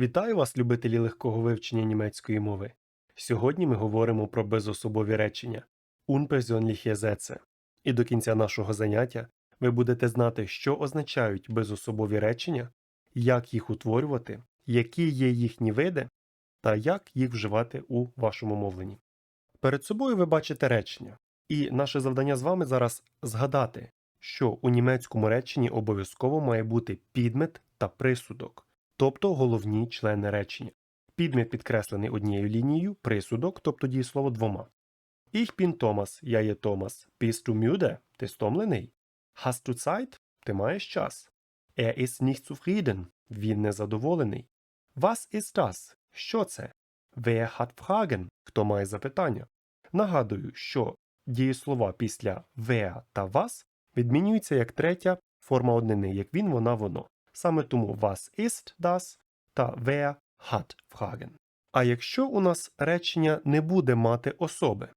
Вітаю вас, любителі легкого вивчення німецької мови. Сьогодні ми говоримо про безособові речення unpersönliche. І до кінця нашого заняття ви будете знати, що означають безособові речення, як їх утворювати, які є їхні види та як їх вживати у вашому мовленні. Перед собою ви бачите речення, і наше завдання з вами зараз згадати, що у німецькому реченні обов'язково має бути підмет та присудок, тобто головні члени речення. Підмет підкреслений однією лінією, присудок, тобто дієслово двома. Ich bin Thomas, я є Томас. Bist du müde? Ти стомлений? Hast du Zeit? Ти маєш час. Er ist nicht zufrieden. Він незадоволений. Was ist das? Що це? Wer hat Fragen? Хто має запитання? Нагадую, що дієслова після wer та was відмінюються як третя форма однини, як він, вона, воно. Саме тому was ist das та wer hat Fragen. А якщо у нас речення не буде мати особи,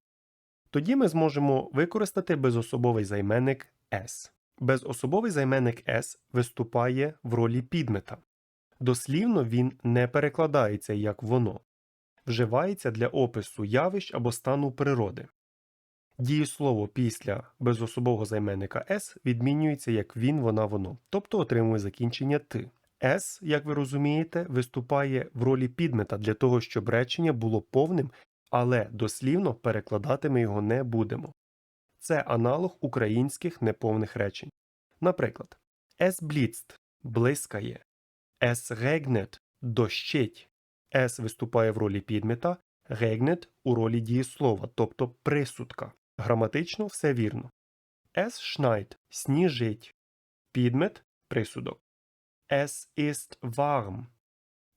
тоді ми зможемо використати безособовий займенник s. Безособовий займенник s виступає в ролі підмета. Дослівно він не перекладається як воно, вживається для опису явищ або стану природи. Дієслово після безособового займенника s відмінюється як він, вона, воно, тобто отримує закінчення ти. S, як ви розумієте, виступає в ролі підмета для того, щоб речення було повним, але дослівно перекладати ми його не будемо. Це аналог українських неповних речень. Наприклад, Es blitzt – блискає, Es regnet – дощить. Es виступає в ролі підмета, regnet – у ролі дієслова, тобто присудка. Граматично все вірно. Es schneit – сніжить. Підмет – присудок. Es ist warm.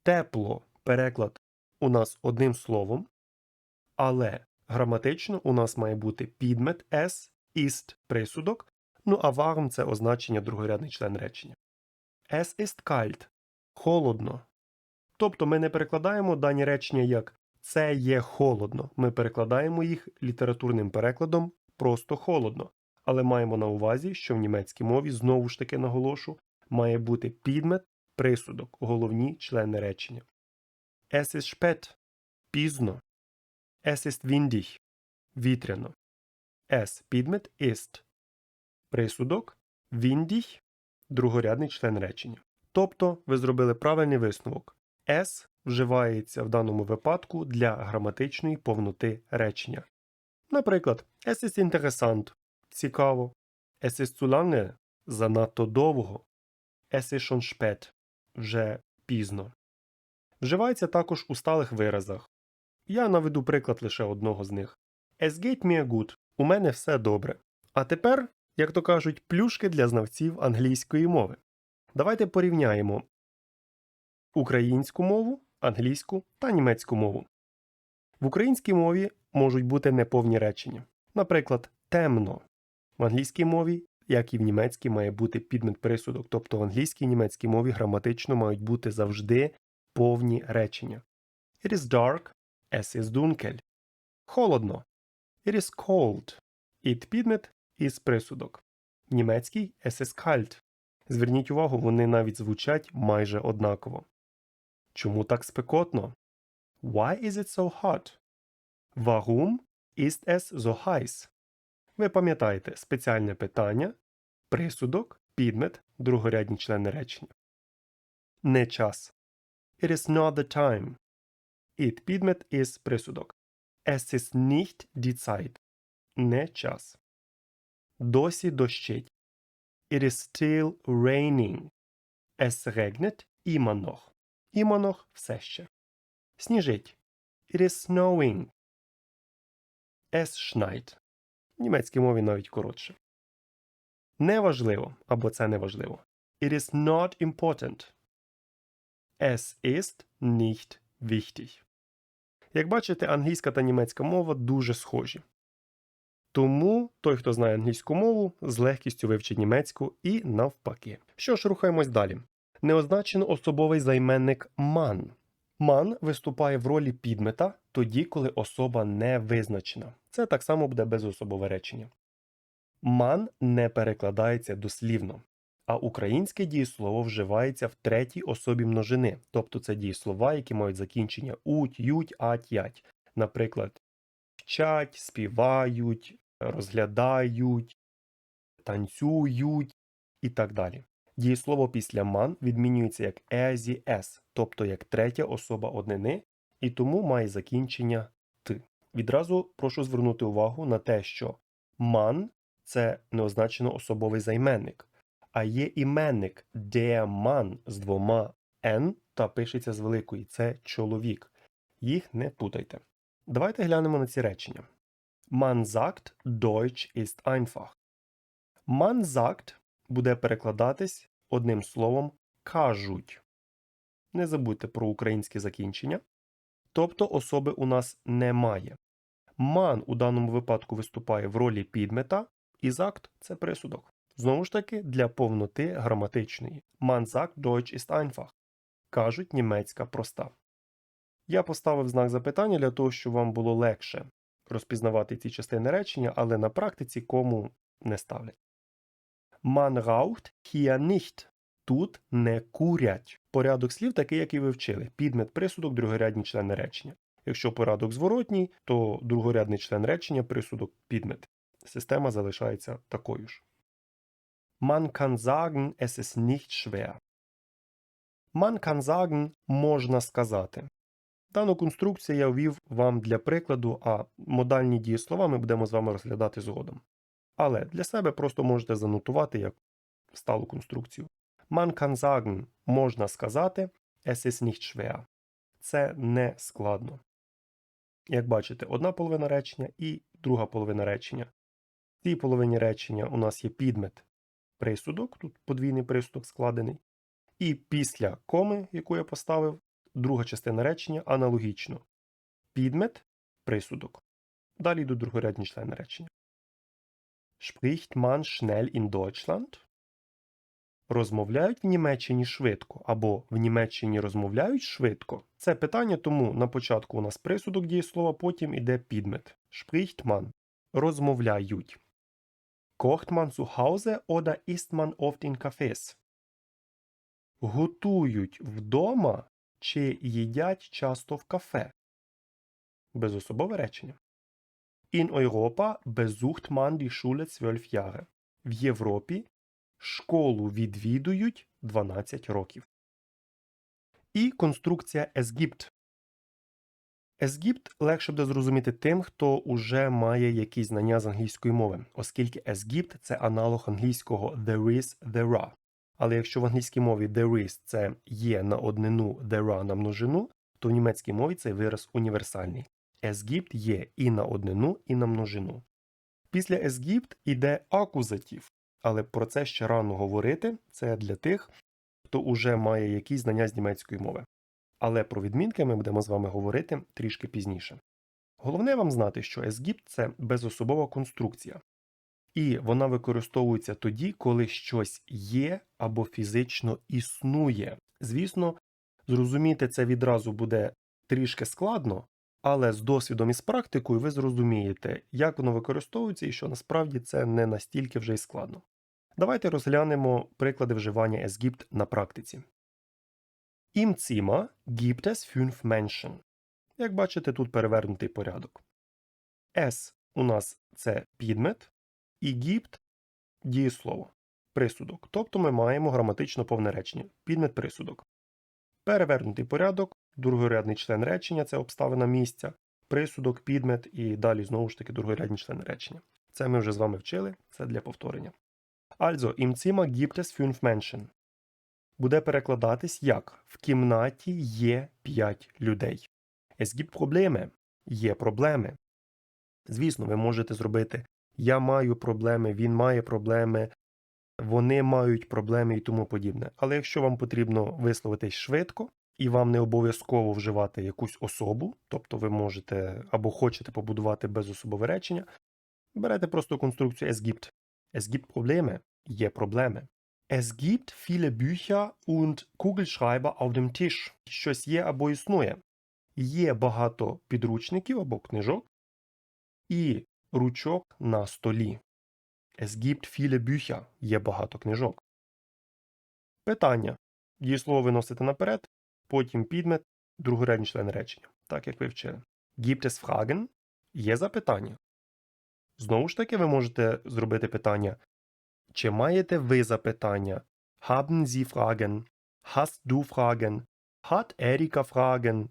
Тепло переклад у нас одним словом, але граматично у нас має бути підмет es, ist присудок, ну а warm – це означення другорядний член речення. Es ist kalt – холодно. Тобто ми не перекладаємо дані речення як це є холодно. Ми перекладаємо їх літературним перекладом просто холодно. Але маємо на увазі, що в німецькій мові знову ж таки наголошу має бути підмет, присудок, головні члени речення. Es ist spät – пізно. Es ist windig – вітряно. Es підмет ist присудок, windig – другорядний член речення. Тобто ви зробили правильний висновок. S вживається в даному випадку для граматичної повноти речення. Наприклад, Es ist interessant – цікаво. Es ist zu lange – занадто довго. Es ist schon spät – вже пізно. Вживається також у сталих виразах. Я наведу приклад лише одного з них. Es geht mir gut – у мене все добре. А тепер, як то кажуть, плюшки для знавців англійської мови. Давайте порівняємо українську мову, англійську та німецьку мову. В українській мові можуть бути неповні речення. Наприклад, темно. В англійській мові, як і в німецькій, має бути підмет присудок, тобто в англійській і німецькій мові граматично мають бути завжди повні речення. It is dark, es ist dunkel. Холодно. It is cold. It підмет із присудок. В німецькій es ist kalt. Зверніть увагу, вони навіть звучать майже однаково. Чому так спекотно? Why is it so hot? Warum ist es so heiß? Ви пам'ятаєте спеціальне питання, присудок, підмет, другорядні члени речення. Не час. It is not the time. It підмет із присудок. Es ist nicht die Zeit. Не час. Досі дощить. It is still raining. Es regnet immer noch. Noch все ще. Сніжить. It is snowing. Es schneit. В німецькій мові навіть коротше. Неважливо або це неважливо. It is not important. Es ist nicht wichtig. Як бачите, англійська та німецька мова дуже схожі. Тому той, хто знає англійську мову, з легкістю вивчить німецьку і навпаки. Що ж, рухаємось далі. Неозначено особовий займенник man. Man виступає в ролі підмета тоді, коли особа не визначена. Це так само буде безособове речення. Man не перекладається дослівно. а українське дієслово вживається в третій особі множини, тобто це дієслова, які мають закінчення уть, ють, ать, ять. Наприклад, вчать, співають, розглядають, танцюють і так далі. Дієслово після ман відмінюється як езі ес, тобто як третя особа однини, і тому має закінчення т. Відразу прошу звернути увагу на те, що ман це неозначено особовий займенник, а є іменник der Mann з двома N та пишеться з великої це чоловік. Їх не путайте. Давайте глянемо на ці речення. Man sagt, Deutsch ist einfach. Man sagt буде перекладатись одним словом кажуть. Не забудьте про українське закінчення. Тобто особи у нас немає. Ман у даному випадку виступає в ролі підмета, і закт це присудок. Знову ж таки, для повноти граматичної. Man sagt, Deutsch ist einfach. Кажуть німецька проста. Я поставив знак запитання для того, щоб вам було легше розпізнавати ці частини речення, але на практиці кому не ставлять. Man raucht hier nicht. Тут не курять. Порядок слів такий, який ви вчили. Підмет присудок, другорядні члени речення. Якщо порядок зворотній, то другорядний член речення присудок підмет. Система залишається такою ж. Man kann sagen, es ist nicht schwer. Man kann sagen, можна сказати. Дану конструкцію я ввів вам для прикладу, а модальні дієслова ми будемо з вами розглядати згодом. Але для себе просто можете занотувати як сталу конструкцію. Man kann sagen, можна сказати, es ist nicht schwer. Це не складно. Як бачите, одна половина речення і друга половина речення. В цій половині речення у нас є підмет присудок, тут подвійний присудок складений. І після коми, яку я поставив, друга частина речення аналогічно. Підмет присудок. Далі йдуть другорядні члени речення. Spricht man schnell in Deutschland? Розмовляють в Німеччині швидко або в Німеччині розмовляють швидко. Це питання, тому на початку у нас присудок дієслова, потім іде підмет. Spricht man. Розмовляють. Kocht man zu Hause oder isst man oft in Cafés? Готують вдома чи їдять часто в кафе? Безособове речення. In Europa besucht man die Schule 12 Jahre. В Європі школу відвідують 12 років. І конструкція es gibt. Es gibt легше буде зрозуміти тим, хто уже має якісь знання з англійської мови, оскільки es gibt – це аналог англійського there is, there are. Але якщо в англійській мові there is – це є на однину, there are на множину, то в німецькій мові цей вираз універсальний. Gibt є і на однину, і на множину. Після gibt іде акузатив, але про це ще рано говорити. Це для тих, хто уже має якісь знання з німецької мови. Але про відмінки ми будемо з вами говорити трішки пізніше. Головне вам знати, що gibt – це безособова конструкція. І вона використовується тоді, коли щось є або фізично існує. Звісно, зрозуміти це відразу буде трішки складно, але з досвідом і з практикою ви зрозумієте, як воно використовується і що насправді це не настільки вже й складно. Давайте розглянемо приклади вживання es gibt на практиці. Im Zimmer gibt es fünf Menschen. Як бачите, тут перевернутий порядок. Es у нас це підмет, і gibt – дієслово, присудок. Тобто ми маємо граматично повне речення. Підмет присудок. Перевернутий порядок, другорядний член речення це обставина місця, присудок, підмет і далі знову ж таки другорядні члени речення. Це ми вже з вами вчили, це для повторення. Also, im Zimmer gibt es fünf Menschen. Буде перекладатись як в кімнаті є 5 людей. Es gibt Probleme. Є проблеми. Звісно, ви можете зробити я маю проблеми, він має проблеми, вони мають проблеми і тому подібне. Але якщо вам потрібно висловитись швидко, і вам не обов'язково вживати якусь особу, тобто ви можете або хочете побудувати безособове речення, берете просто конструкцію es gibt. Es gibt Probleme. Є проблеми. Es gibt viele Bücher und Kugelschreiber auf dem Tisch. Щось є або існує. Є багато підручників або книжок і ручок на столі. Es gibt viele Bücher. Є багато книжок. Питання. Дієслово виносите наперед, потім підмет, другорядний член речення, так як ви вчили. Gibt es Fragen? Є запитання. Знову ж таки, ви можете зробити питання. Чи маєте ви запитання? Haben Sie Fragen? Hast du Fragen? Hat Erika Fragen?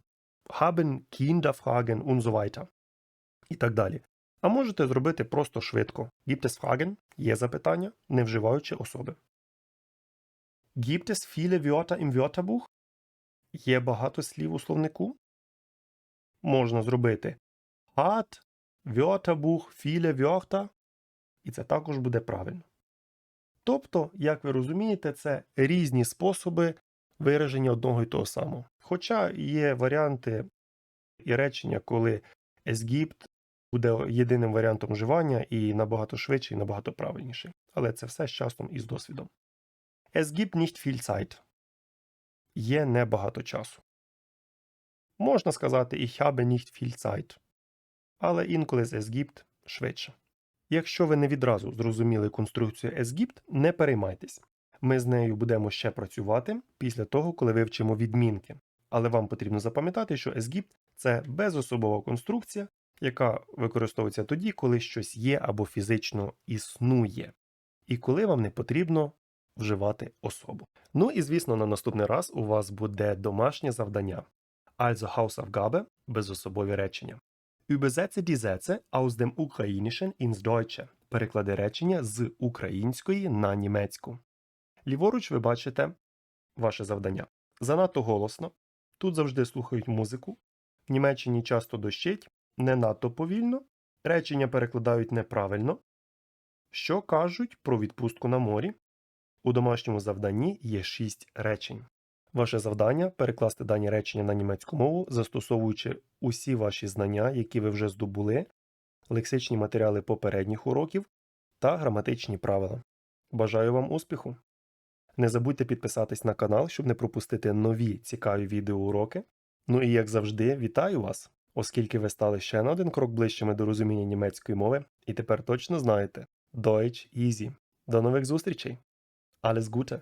Haben Kinder Fragen? Und so weiter. І так далі. А можете зробити просто швидко. Fragen? Є запитання, не вживаючи особи. Gibt es viele Wörter im Wörterbuch? Є багато слів у словнику. Можна зробити hat Wörterbuch viele Wörter. І це також буде правильно. Тобто, як ви розумієте, це різні способи вираження одного і того самого. Хоча є варіанти і речення, коли es gibt буде єдиним варіантом вживання і набагато швидше, і набагато правильніше. Але це все з часом і з досвідом. Es gibt nicht viel Zeit. Є небагато часу. Можна сказати ich habe nicht viel Zeit. Але інколи з es gibt швидше. Якщо ви не відразу зрозуміли конструкцію es gibt, не переймайтесь. Ми з нею будемо ще працювати після того, коли вивчимо відмінки. Але вам потрібно запам'ятати, що es gibt – це безособова конструкція, яка використовується тоді, коли щось є або фізично існує, і коли вам не потрібно вживати особу. Ну і звісно, на наступний раз у вас буде домашнє завдання. Also Hausaufgabe – безособові речення. Übersetze die Sätze aus dem Ukrainischen ins Deutsche. Переклади речення з української на німецьку. Ліворуч ви бачите ваше завдання. Занадто голосно. Тут завжди слухають музику. В Німеччині часто дощить, не надто повільно. Речення перекладають неправильно. Що кажуть про відпустку на морі? У домашньому завданні є 6 речень. Ваше завдання перекласти дані речення на німецьку мову, застосовуючи усі ваші знання, які ви вже здобули, лексичні матеріали попередніх уроків та граматичні правила. Бажаю вам успіху! Не забудьте підписатись на канал, щоб не пропустити нові цікаві відеоуроки. Ну і як завжди, вітаю вас, оскільки ви стали ще на один крок ближчими до розуміння німецької мови, і тепер точно знаєте Deutsch easy. До нових зустрічей! Alles Gute!